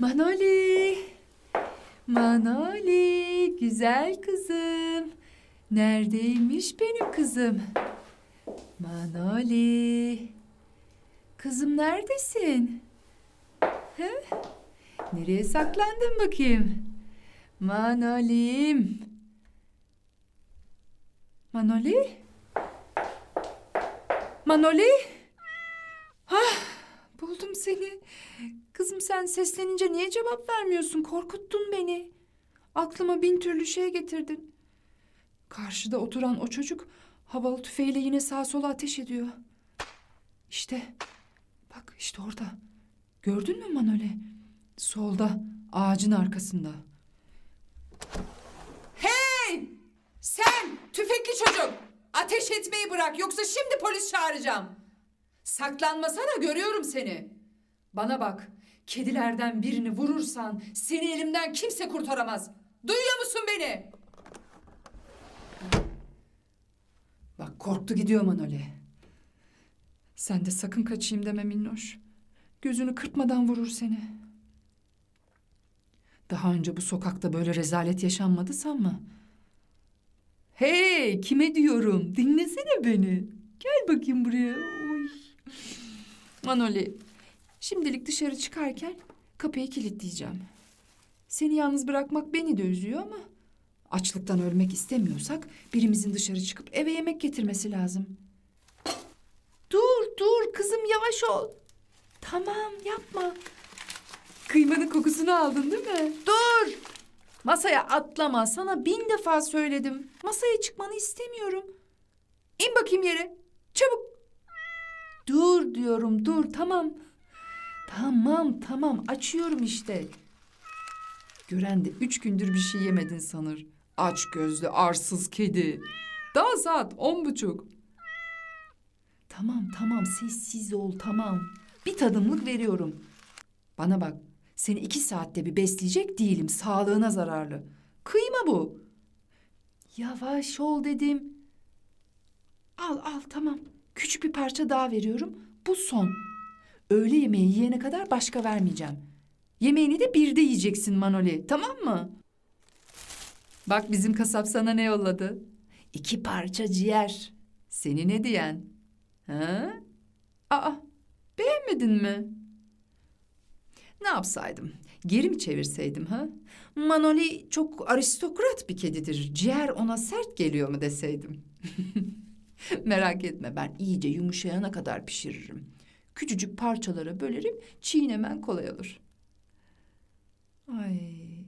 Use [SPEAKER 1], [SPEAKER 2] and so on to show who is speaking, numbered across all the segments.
[SPEAKER 1] Manoli. Manoli, güzel kızım. Neredeymiş benim kızım? Manoli. Kızım neredesin? He? Nereye saklandın bakayım? Manolim. Manoli? Manoli? Ah, buldum seni. Kızım sen seslenince niye cevap vermiyorsun? Korkuttun beni. Aklıma bin türlü şey getirdin. Karşıda oturan o çocuk havalı tüfeğiyle yine sağa sola ateş ediyor. İşte bak işte orada. Gördün mü Manole? Solda ağacın arkasında.
[SPEAKER 2] Hey! Sen tüfekli çocuk! Ateş etmeyi bırak yoksa şimdi polis çağıracağım. Saklanmasana görüyorum seni. Bana bak. Kedilerden birini vurursan seni elimden kimse kurtaramaz. Duyuyor musun beni?
[SPEAKER 1] Bak korktu gidiyor Manole. Sen de sakın kaçayım deme Minnoş. Gözünü kırpmadan vurur seni. Daha önce bu sokakta böyle rezalet yaşanmadı sanma. Hey kime diyorum dinlesene beni. Gel bakayım buraya. Manoli şimdilik dışarı çıkarken kapıyı kilitleyeceğim. Seni yalnız bırakmak beni de üzüyor ama açlıktan ölmek istemiyorsak birimizin dışarı çıkıp eve yemek getirmesi lazım. Dur dur kızım yavaş ol. Tamam yapma. Kıymanın kokusunu aldın değil mi? Dur. Masaya atlama. Sana bin defa söyledim. Masaya çıkmanı istemiyorum. İn bakayım yere. Çabuk. Dur diyorum dur tamam. Tamam tamam açıyorum işte. Gören de üç gündür bir şey yemedin sanır. Aç gözlü arsız kedi. Daha saat on buçuk. Tamam tamam sessiz ol tamam. Bir tadımlık veriyorum. Bana bak seni iki saatte bir besleyecek değilim. Sağlığına zararlı. Kıyma bu. Yavaş ol dedim. Al al tamam. Küçük bir parça daha veriyorum. Bu son. Öğle yemeği yiyene kadar başka vermeyeceğim. Yemeğini de birde yiyeceksin Manoli. Tamam mı? Bak bizim kasap sana ne yolladı? İki parça ciğer. Seni ne diyen? Ha? Aa, beğenmedin mi? Ne yapsaydım? Geri mi çevirseydim ha? Manoli çok aristokrat bir kedidir. Ciğer ona sert geliyor mu deseydim? Merak etme ben iyice yumuşayana kadar pişiririm. Küçücük parçalara bölerim, çiğnemen kolay olur. Ay,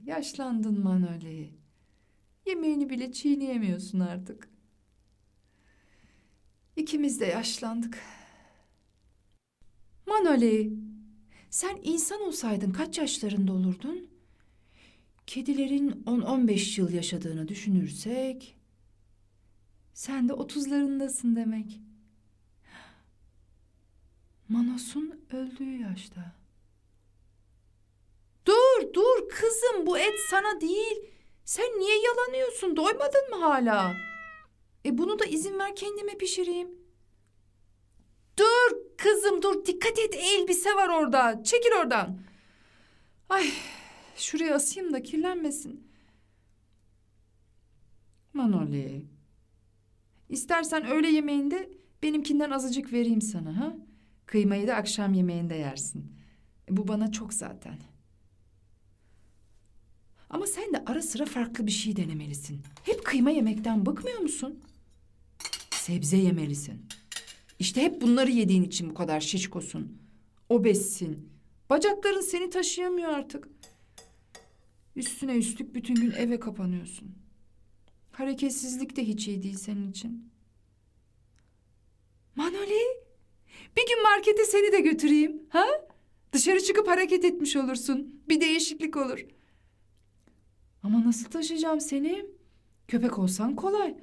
[SPEAKER 1] yaşlandın Manoli. Yemeğini bile çiğneyemiyorsun artık. İkimiz de yaşlandık. Manoli, sen insan olsaydın kaç yaşlarında olurdun? Kedilerin 10-15 yıl yaşadığını düşünürsek... Sen de otuzlarındasın demek. Manos'un öldüğü yaşta. Dur, dur kızım bu et sana değil. Sen niye yalanıyorsun? Doymadın mı hala? E bunu da izin ver kendime pişireyim. Dur kızım dur dikkat et elbise var orada. Çekil oradan. Ay şuraya asayım da kirlenmesin. Manoli. İstersen öğle yemeğinde benimkinden azıcık vereyim sana ha. Kıymayı da akşam yemeğinde yersin. E, bu bana çok zaten. Ama sen de ara sıra farklı bir şey denemelisin. Hep kıyma yemekten bıkmıyor musun? Sebze yemelisin. İşte hep bunları yediğin için bu kadar şişkosun. Obezsin. Bacakların seni taşıyamıyor artık. Üstüne üstlük bütün gün eve kapanıyorsun. Hareketsizlik de hiç iyi değil senin için. Manoli, bir gün markete seni de götüreyim, ha? Dışarı çıkıp hareket etmiş olursun. Bir değişiklik olur. Ama nasıl taşıyacağım seni? Köpek olsan kolay.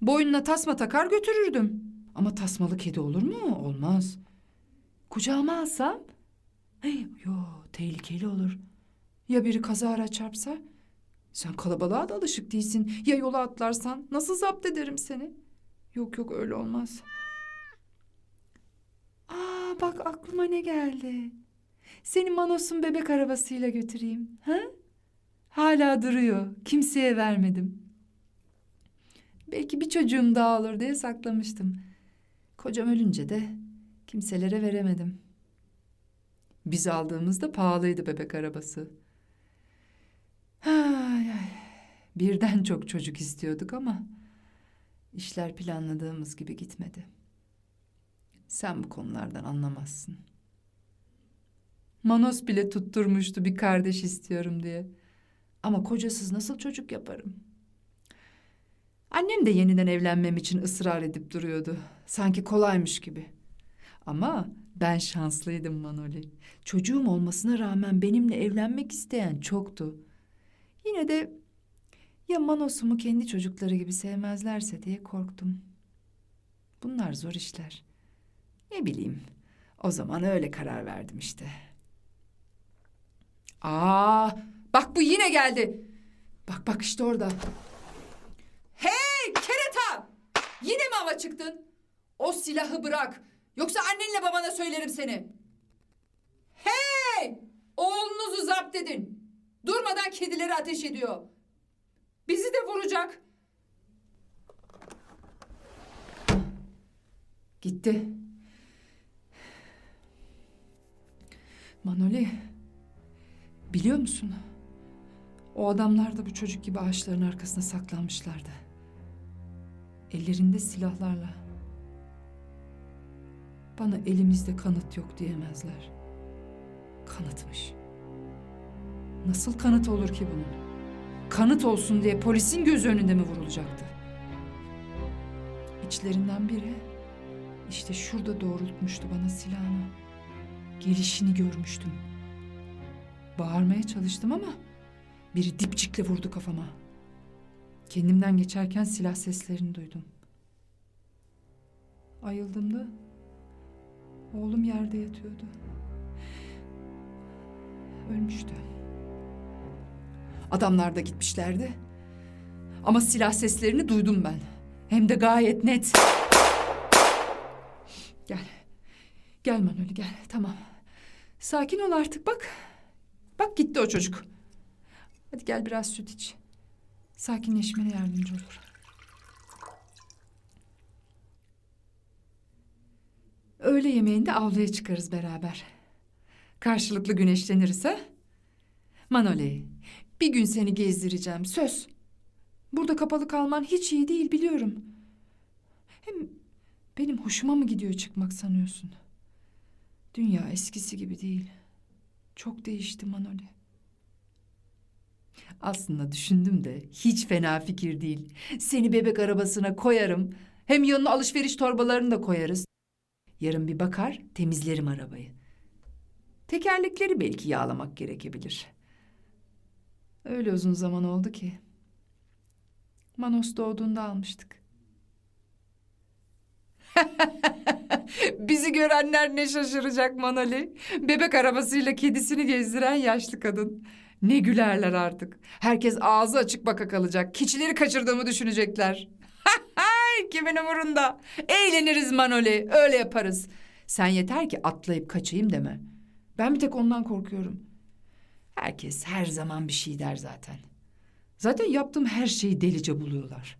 [SPEAKER 1] Boynuna tasma takar götürürdüm. Ama tasmalı kedi olur mu? Olmaz. Kucağıma alsam? Hey, yo, tehlikeli olur. Ya biri kazara çarpsa? Sen kalabalığa da alışık değilsin. Ya yola atlarsan nasıl zapt ederim seni? Yok yok öyle olmaz. Aa bak aklıma ne geldi. Seni Manos'un bebek arabasıyla götüreyim. Ha? Hala duruyor. Kimseye vermedim. Belki bir çocuğum daha olur diye saklamıştım. Kocam ölünce de kimselere veremedim. Biz aldığımızda pahalıydı bebek arabası. Ay ay. Birden çok çocuk istiyorduk ama işler planladığımız gibi gitmedi. Sen bu konulardan anlamazsın. Manos bile tutturmuştu bir kardeş istiyorum diye. Ama kocasız nasıl çocuk yaparım? Annem de yeniden evlenmem için ısrar edip duruyordu. Sanki kolaymış gibi. Ama ben şanslıydım Manoli. Çocuğum olmasına rağmen benimle evlenmek isteyen çoktu. Yine de ya Manos'umu kendi çocukları gibi sevmezlerse diye korktum. Bunlar zor işler. Ne bileyim. O zaman öyle karar verdim işte. Aa, bak bu yine geldi. Bak bak işte orada.
[SPEAKER 2] Hey kereta! Yine mi hava çıktın? O silahı bırak. Yoksa annenle babana söylerim seni. Hey! Oğlunuzu zapt edin. Durmadan kedileri ateş ediyor. Bizi de vuracak.
[SPEAKER 1] Gitti. Manoli, biliyor musun? O adamlar da bu çocuk gibi ağaçların arkasına saklanmışlardı. Ellerinde silahlarla. Bana elimizde kanıt yok diyemezler. Kanıtmış. Nasıl kanıt olur ki bunun? Kanıt olsun diye polisin göz önünde mi vurulacaktı? İçlerinden biri işte şurada doğrultmuştu bana silahını. Gelişini görmüştüm. Bağırmaya çalıştım ama biri dipçikle vurdu kafama. Kendimden geçerken silah seslerini duydum. Ayıldığımda oğlum yerde yatıyordu. Ölmüştü. Adamlar da gitmişlerdi. Ama silah seslerini duydum ben. Hem de gayet net. Gel. Gel Manoli gel. Tamam. Sakin ol artık bak. Bak gitti o çocuk. Hadi gel biraz süt iç. Sakinleşmene yardımcı olur. Öğle yemeğinde avluya çıkarız beraber. Karşılıklı güneşleniriz ha? Manoli, bir gün seni gezdireceğim. Söz. Burada kapalı kalman hiç iyi değil biliyorum. Hem benim hoşuma mı gidiyor çıkmak sanıyorsun? Dünya eskisi gibi değil. Çok değişti Manoli. Aslında düşündüm de hiç fena fikir değil. Seni bebek arabasına koyarım. Hem yanına alışveriş torbalarını da koyarız. Yarın bir bakar temizlerim arabayı. Tekerlekleri belki yağlamak gerekebilir. Öyle uzun zaman oldu ki. Manos doğduğunda almıştık. Bizi görenler ne şaşıracak Manoli. Bebek arabasıyla kedisini gezdiren yaşlı kadın. Ne gülerler artık. Herkes ağzı açık baka kalacak. Keçileri kaçırdığımı düşünecekler. Kimin umurunda? Eğleniriz Manoli. Öyle yaparız. Sen yeter ki atlayıp kaçayım deme. Ben bir tek ondan korkuyorum. Herkes her zaman bir şey der zaten. Zaten yaptığım her şeyi delice buluyorlar.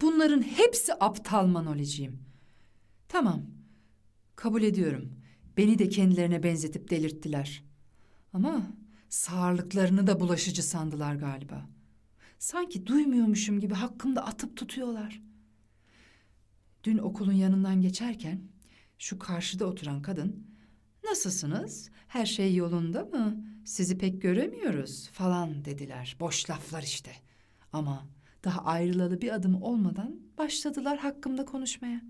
[SPEAKER 1] Bunların hepsi aptal Manoliciğim. Tamam. Kabul ediyorum. Beni de kendilerine benzetip delirttiler. Ama sağırlıklarını da bulaşıcı sandılar galiba. Sanki duymuyormuşum gibi hakkımda atıp tutuyorlar. Dün okulun yanından geçerken şu karşıda oturan kadın "Nasılsınız? Her şey yolunda mı? Sizi pek göremiyoruz." falan dediler. Boş laflar işte. Ama daha ayrılalı bir adım olmadan başladılar hakkımda konuşmaya.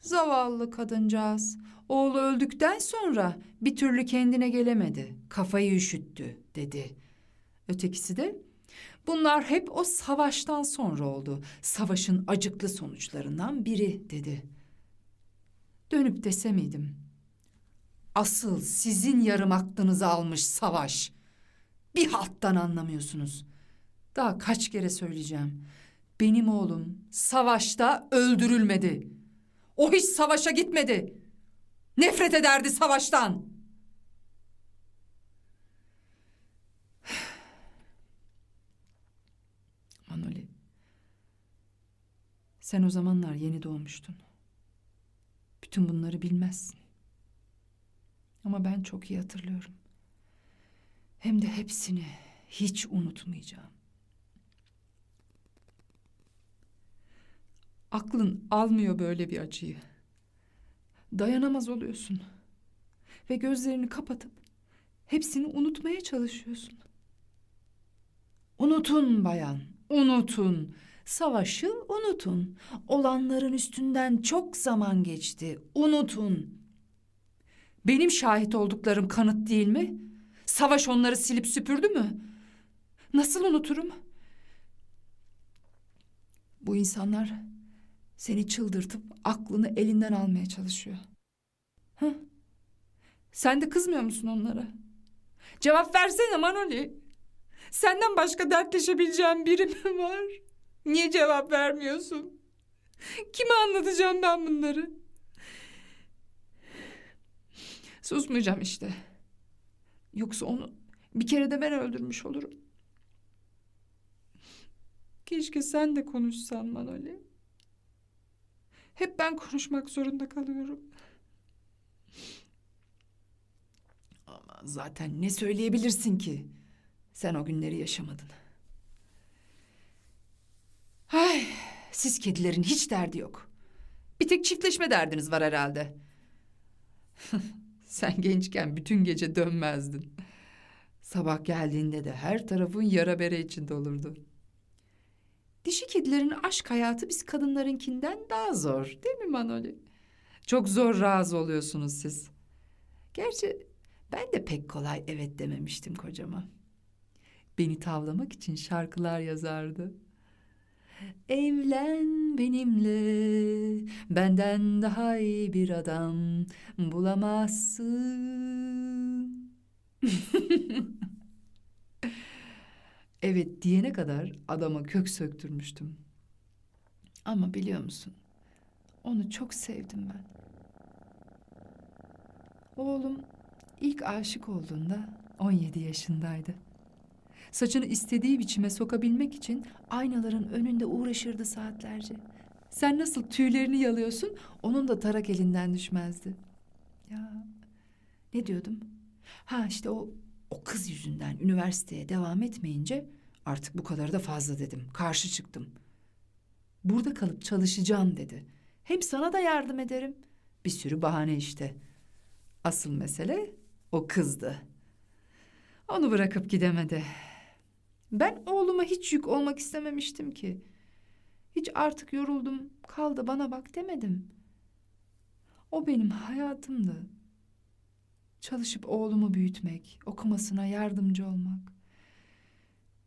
[SPEAKER 1] Zavallı kadıncağız. Oğlu öldükten sonra bir türlü kendine gelemedi. Kafayı üşüttü dedi. Ötekisi de bunlar hep o savaştan sonra oldu. Savaşın acıklı sonuçlarından biri dedi. Dönüp dese miydim? Asıl sizin yarım aklınızı almış savaş. Bir halttan anlamıyorsunuz. Daha kaç kere söyleyeceğim. Benim oğlum savaşta öldürülmedi. O hiç savaşa gitmedi. Nefret ederdi savaştan. Manoli. Sen o zamanlar yeni doğmuştun. Bütün bunları bilmezsin. Ama ben çok iyi hatırlıyorum. Hem de hepsini hiç unutmayacağım. Aklın almıyor böyle bir acıyı. Dayanamaz oluyorsun. Ve gözlerini kapatıp hepsini unutmaya çalışıyorsun. Unutun bayan, unutun. Savaşı unutun. Olanların üstünden çok zaman geçti. Unutun. Benim şahit olduklarım kanıt değil mi? Savaş onları silip süpürdü mü? Nasıl unuturum? Bu insanlar seni çıldırtıp aklını elinden almaya çalışıyor. Hı? Sen de kızmıyor musun onlara? Cevap versene Manoli. Senden başka dertleşebileceğim biri mi var? Niye cevap vermiyorsun? Kime anlatacağım ben bunları? Susmayacağım işte. Yoksa onu bir kere de ben öldürmüş olurum. Keşke sen de konuşsan Manoli. Hep ben konuşmak zorunda kalıyorum. Ama zaten ne söyleyebilirsin ki? Sen o günleri yaşamadın. Ay, siz kedilerin hiç derdi yok. Bir tek çiftleşme derdiniz var herhalde. Sen gençken bütün gece dönmezdin. Sabah geldiğinde de her tarafın yara bere içinde olurdu. Dişi kedilerin aşk hayatı biz kadınlarınkinden daha zor değil mi Manoli? Çok zor razı oluyorsunuz siz. Gerçi ben de pek kolay evet dememiştim kocama. Beni tavlamak için şarkılar yazardı. Evlen benimle, benden daha iyi bir adam bulamazsın. evet diyene kadar adama kök söktürmüştüm. Ama biliyor musun? Onu çok sevdim ben. Oğlum ilk aşık olduğunda 17 yaşındaydı. Saçını istediği biçime sokabilmek için aynaların önünde uğraşırdı saatlerce. Sen nasıl tüylerini yalıyorsun, onun da tarak elinden düşmezdi. Ya ne diyordum? Ha işte o o kız yüzünden üniversiteye devam etmeyince artık bu kadar da fazla dedim. Karşı çıktım. Burada kalıp çalışacağım dedi. Hem sana da yardım ederim. Bir sürü bahane işte. Asıl mesele o kızdı. Onu bırakıp gidemedi. Ben oğluma hiç yük olmak istememiştim ki. Hiç artık yoruldum, kaldı bana bak demedim. O benim hayatımdı. Çalışıp oğlumu büyütmek, okumasına yardımcı olmak.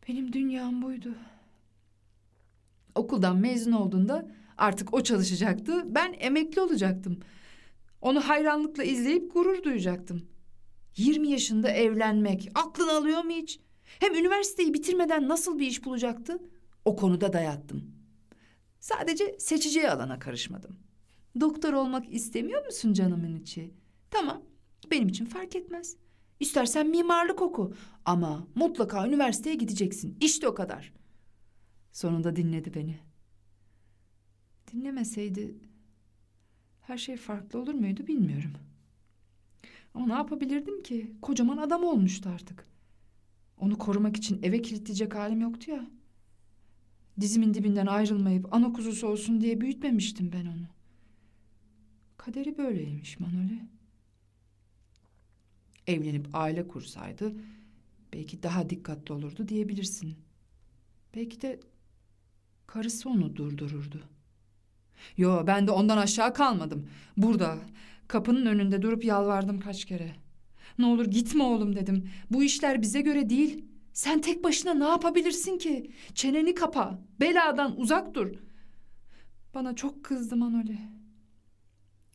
[SPEAKER 1] Benim dünyam buydu. Okuldan mezun olduğunda artık o çalışacaktı, ben emekli olacaktım. Onu hayranlıkla izleyip gurur duyacaktım. 20 yaşında evlenmek aklın alıyor mu hiç? Hem üniversiteyi bitirmeden nasıl bir iş bulacaktı? O konuda dayattım. Sadece seçeceği alana karışmadım. Doktor olmak istemiyor musun canımın içi? Tamam, benim için fark etmez. İstersen mimarlık oku ama mutlaka üniversiteye gideceksin. İşte o kadar. Sonunda dinledi beni. Dinlemeseydi her şey farklı olur muydu bilmiyorum. Ama ne yapabilirdim ki? Kocaman adam olmuştu artık. Onu korumak için eve kilitleyecek halim yoktu ya. Dizimin dibinden ayrılmayıp ana kuzusu olsun diye büyütmemiştim ben onu. Kaderi böyleymiş Manoli. Evlenip aile kursaydı belki daha dikkatli olurdu diyebilirsin. Belki de karısı onu durdururdu. Yo ben de ondan aşağı kalmadım. Burada kapının önünde durup yalvardım kaç kere. Ne olur gitme oğlum dedim. Bu işler bize göre değil. Sen tek başına ne yapabilirsin ki? Çeneni kapa. Beladan uzak dur. Bana çok kızdı Manoli.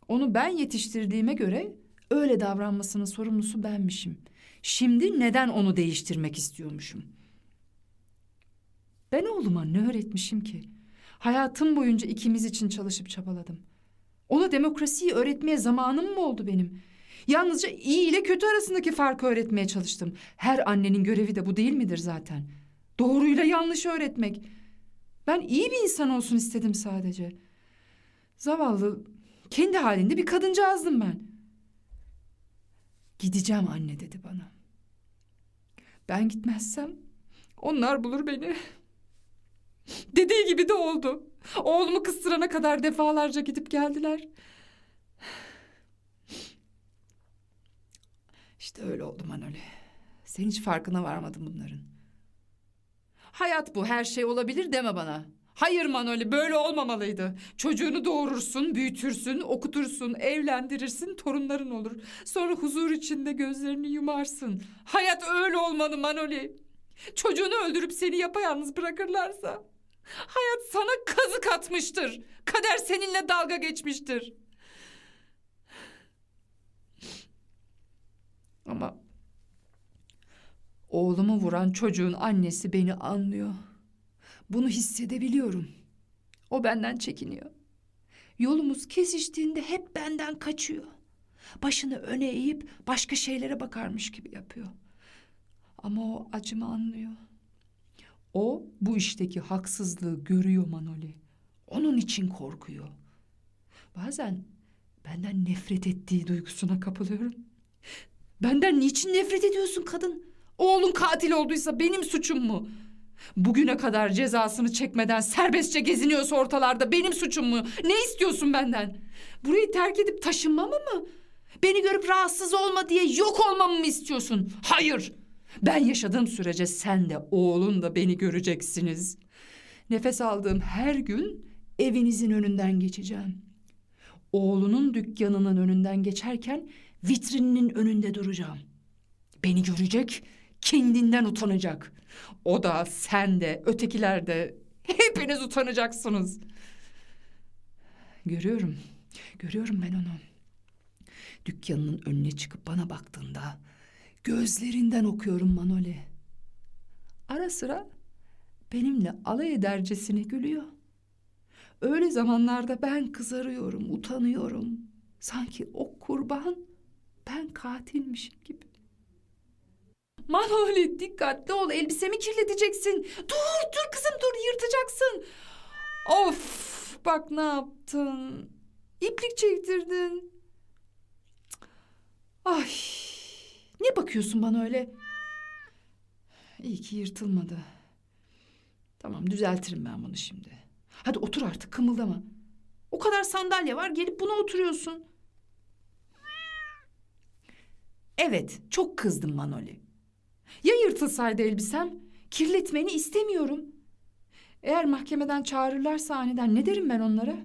[SPEAKER 1] Onu ben yetiştirdiğime göre öyle davranmasının sorumlusu benmişim. Şimdi neden onu değiştirmek istiyormuşum? Ben oğluma ne öğretmişim ki? Hayatım boyunca ikimiz için çalışıp çabaladım. Ona demokrasiyi öğretmeye zamanım mı oldu benim? Yalnızca iyi ile kötü arasındaki farkı öğretmeye çalıştım. Her annenin görevi de bu değil midir zaten? Doğruyla yanlışı öğretmek. Ben iyi bir insan olsun istedim sadece. Zavallı, kendi halinde bir kadıncağızdım ben. Gideceğim anne dedi bana. Ben gitmezsem onlar bulur beni. Dediği gibi de oldu. Oğlumu kıstırana kadar defalarca gidip geldiler. İşte öyle oldu Manoli. Sen hiç farkına varmadın bunların. Hayat bu, her şey olabilir deme bana. Hayır Manoli, böyle olmamalıydı. Çocuğunu doğurursun, büyütürsün, okutursun, evlendirirsin, torunların olur. Sonra huzur içinde gözlerini yumarsın. Hayat öyle olmalı Manoli. Çocuğunu öldürüp seni yapayalnız bırakırlarsa... Hayat sana kazık atmıştır. Kader seninle dalga geçmiştir. Ama oğlumu vuran çocuğun annesi beni anlıyor. Bunu hissedebiliyorum. O benden çekiniyor. Yolumuz kesiştiğinde hep benden kaçıyor. Başını öne eğip başka şeylere bakarmış gibi yapıyor. Ama o acımı anlıyor. O bu işteki haksızlığı görüyor Manoli. Onun için korkuyor. Bazen benden nefret ettiği duygusuna kapılıyorum. Benden niçin nefret ediyorsun kadın? Oğlun katil olduysa benim suçum mu? Bugüne kadar cezasını çekmeden serbestçe geziniyorsa ortalarda benim suçum mu? Ne istiyorsun benden? Burayı terk edip taşınmamı mı? Beni görüp rahatsız olma diye yok olmamı mı istiyorsun? Hayır. Ben yaşadığım sürece sen de oğlun da beni göreceksiniz. Nefes aldığım her gün evinizin önünden geçeceğim. Oğlunun dükkanının önünden geçerken vitrininin önünde duracağım. Beni görecek, kendinden utanacak. O da, sen de, ötekiler de hepiniz utanacaksınız. Görüyorum, görüyorum ben onu. Dükkanının önüne çıkıp bana baktığında gözlerinden okuyorum Manoli. Ara sıra benimle alay edercesine gülüyor. Öyle zamanlarda ben kızarıyorum, utanıyorum. Sanki o kurban ben katilmişim gibi. Manoli dikkatli ol elbisemi kirleteceksin. Dur dur kızım dur yırtacaksın. Of bak ne yaptın. İplik çektirdin. Ay ne bakıyorsun bana öyle? İyi ki yırtılmadı. Tamam düzeltirim ben bunu şimdi. Hadi otur artık kımıldama. O kadar sandalye var gelip buna oturuyorsun. Evet çok kızdım Manoli. Ya yırtılsaydı elbisem? Kirletmeni istemiyorum. Eğer mahkemeden çağırırlarsa aniden ne derim ben onlara?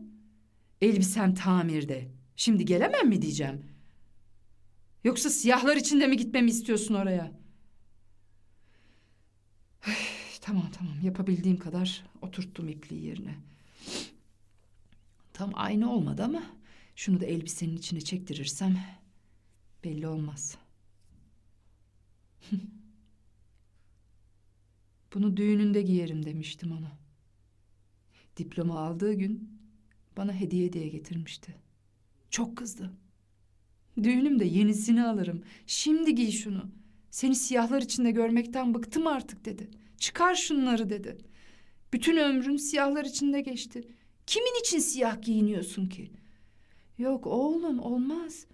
[SPEAKER 1] Elbisem tamirde. Şimdi gelemem mi diyeceğim? Yoksa siyahlar içinde mi gitmemi istiyorsun oraya? Tamam tamam yapabildiğim kadar oturttum ipliği yerine. Tam aynı olmadı ama şunu da elbisenin içine çektirirsem belli olmaz. Bunu düğününde giyerim demiştim ona. Diploma aldığı gün bana hediye diye getirmişti. Çok kızdı. Düğünümde yenisini alırım. Şimdi giy şunu. Seni siyahlar içinde görmekten bıktım artık dedi. Çıkar şunları dedi. Bütün ömrün siyahlar içinde geçti. Kimin için siyah giyiniyorsun ki? Yok oğlum olmaz.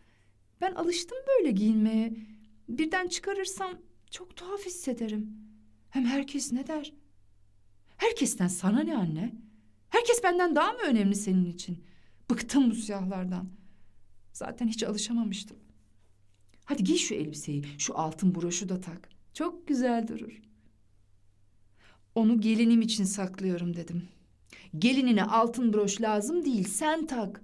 [SPEAKER 1] Ben alıştım böyle giyinmeye. Birden çıkarırsam çok tuhaf hissederim. Hem herkes ne der? Herkesten sana ne anne? Herkes benden daha mı önemli senin için? Bıktım bu siyahlardan. Zaten hiç alışamamıştım. Hadi giy şu elbiseyi, şu altın broşu da tak. Çok güzel durur. Onu gelinim için saklıyorum dedim. Gelinine altın broş lazım değil, sen tak.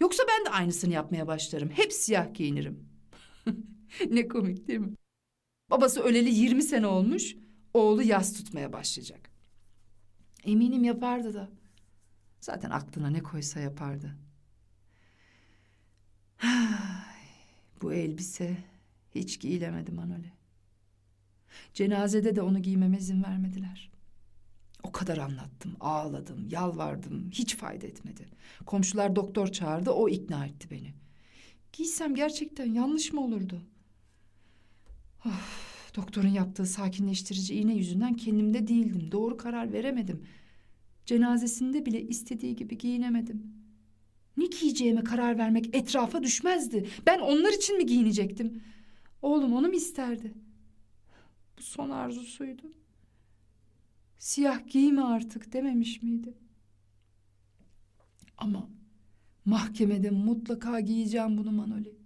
[SPEAKER 1] Yoksa ben de aynısını yapmaya başlarım. Hep siyah giyinirim. ne komik değil mi? Babası öleli 20 sene olmuş, oğlu yas tutmaya başlayacak. Eminim yapardı da. Zaten aklına ne koysa yapardı. Bu elbise hiç giyilemedi Manoli. Cenazede de onu giymeme izin vermediler. O kadar anlattım, ağladım, yalvardım. Hiç fayda etmedi. Komşular doktor çağırdı, o ikna etti beni. Giysem gerçekten yanlış mı olurdu? Of, doktorun yaptığı sakinleştirici iğne yüzünden kendimde değildim. Doğru karar veremedim. Cenazesinde bile istediği gibi giyinemedim. Ne giyeceğime karar vermek etrafa düşmezdi. Ben onlar için mi giyinecektim? Oğlum onu mu isterdi? Bu son arzusuydu. Siyah giyme artık dememiş miydi? Ama mahkemede mutlaka giyeceğim bunu Manoli.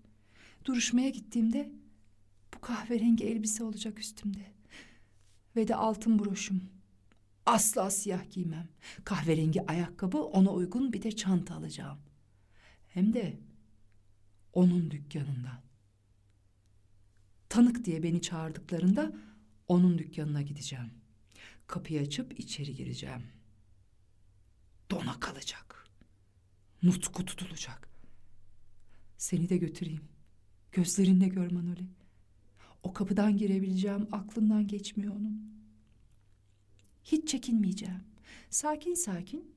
[SPEAKER 1] Duruşmaya gittiğimde bu kahverengi elbise olacak üstümde. Ve de altın broşum. Asla siyah giymem. Kahverengi ayakkabı ona uygun bir de çanta alacağım. Hem de onun dükkanından. Tanık diye beni çağırdıklarında onun dükkanına gideceğim. Kapıyı açıp içeri gireceğim. Dona kalacak. Nutku tutulacak. Seni de götüreyim. Gözlerinle gör Manoli. O kapıdan girebileceğim aklından geçmiyor onun. Hiç çekinmeyeceğim. Sakin sakin.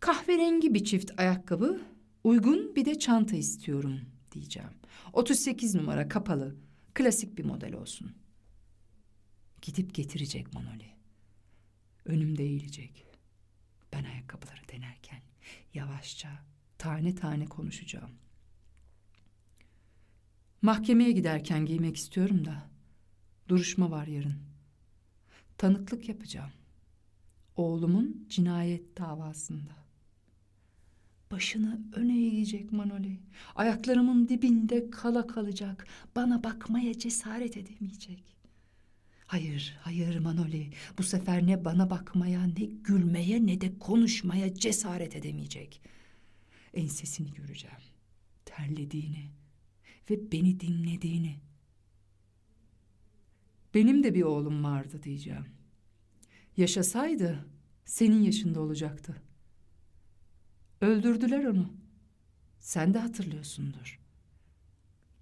[SPEAKER 1] Kahverengi bir çift ayakkabı, uygun bir de çanta istiyorum diyeceğim. 38 numara kapalı, klasik bir model olsun. Gidip getirecek Manoli. Önümde eğilecek. Ben ayakkabıları denerken yavaşça, tane tane konuşacağım. Mahkemeye giderken giymek istiyorum da duruşma var yarın. Tanıklık yapacağım. Oğlumun cinayet davasında. Başını öne eğecek Manoli. Ayaklarımın dibinde kala kalacak. Bana bakmaya cesaret edemeyecek. Hayır, hayır Manoli. Bu sefer ne bana bakmaya, ne gülmeye, ne de konuşmaya cesaret edemeyecek. Ensesini göreceğim. Terlediğini ve beni dinlediğini. Benim de bir oğlum vardı diyeceğim. Yaşasaydı senin yaşında olacaktı. Öldürdüler onu. Sen de hatırlıyorsundur.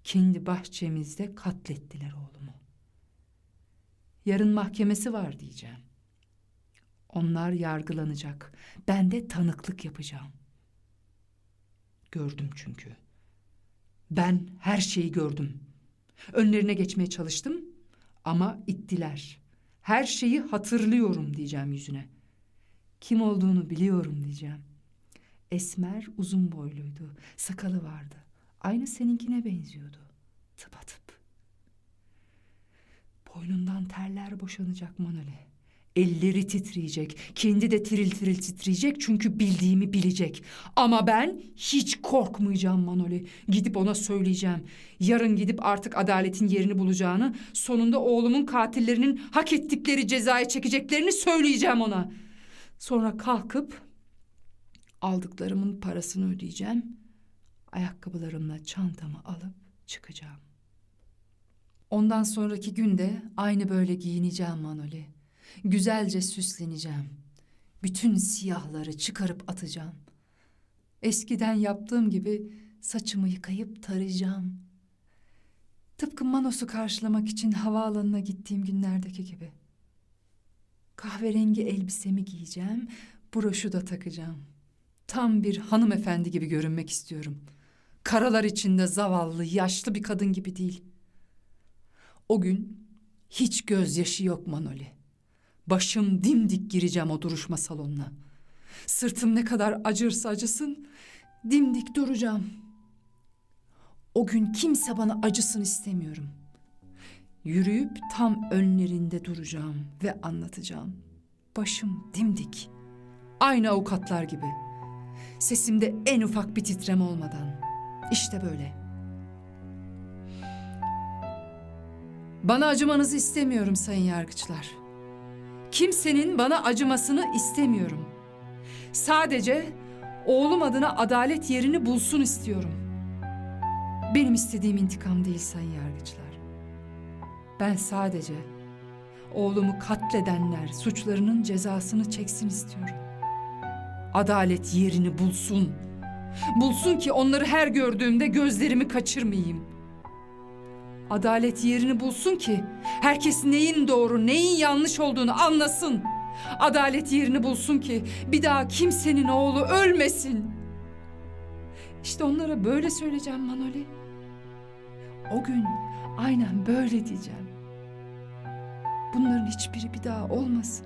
[SPEAKER 1] Kendi bahçemizde katlettiler oğlumu. Yarın mahkemesi var diyeceğim. Onlar yargılanacak. Ben de tanıklık yapacağım. Gördüm çünkü. Ben her şeyi gördüm. Önlerine geçmeye çalıştım ama ittiler. Her şeyi hatırlıyorum diyeceğim yüzüne. Kim olduğunu biliyorum diyeceğim. Esmer uzun boyluydu. Sakalı vardı. Aynı seninkine benziyordu. Tıpatıp. Boynundan terler boşanacak Manoli. Elleri titreyecek. Kendi de tiril tiril titreyecek çünkü bildiğimi bilecek. Ama ben hiç korkmayacağım Manoli. Gidip ona söyleyeceğim. Yarın gidip artık adaletin yerini bulacağını, sonunda oğlumun katillerinin hak ettikleri cezayı çekeceklerini söyleyeceğim ona. Sonra kalkıp aldıklarımın parasını ödeyeceğim. Ayakkabılarımla çantamı alıp çıkacağım. Ondan sonraki günde aynı böyle giyineceğim Manoli. Güzelce süsleneceğim. Bütün siyahları çıkarıp atacağım. Eskiden yaptığım gibi saçımı yıkayıp tarayacağım. Tıpkı Manos'u karşılamak için havaalanına gittiğim günlerdeki gibi. Kahverengi elbisemi giyeceğim, broşu da takacağım. Tam bir hanımefendi gibi görünmek istiyorum. Karalar içinde zavallı, yaşlı bir kadın gibi değil. O gün hiç gözyaşı yok Manoli. Başım dimdik gireceğim o duruşma salonuna. Sırtım ne kadar acırsa acısın, dimdik duracağım. O gün kimse bana acısın istemiyorum. Yürüyüp tam önlerinde duracağım ve anlatacağım. Başım dimdik. Aynı avukatlar gibi. Sesimde en ufak bir titrem olmadan. İşte böyle. Bana acımanızı istemiyorum sayın yargıçlar. Kimsenin bana acımasını istemiyorum. Sadece oğlum adına adalet yerini bulsun istiyorum. Benim istediğim intikam değil sayın yargıçlar. Ben sadece oğlumu katledenler suçlarının cezasını çeksin istiyorum. Adalet yerini bulsun. Bulsun ki onları her gördüğümde gözlerimi kaçırmayayım. Adalet yerini bulsun ki herkes neyin doğru, neyin yanlış olduğunu anlasın. Adalet yerini bulsun ki bir daha kimsenin oğlu ölmesin. İşte onlara böyle söyleyeceğim Manoli. O gün aynen böyle diyeceğim. Bunların hiçbiri bir daha olmasın.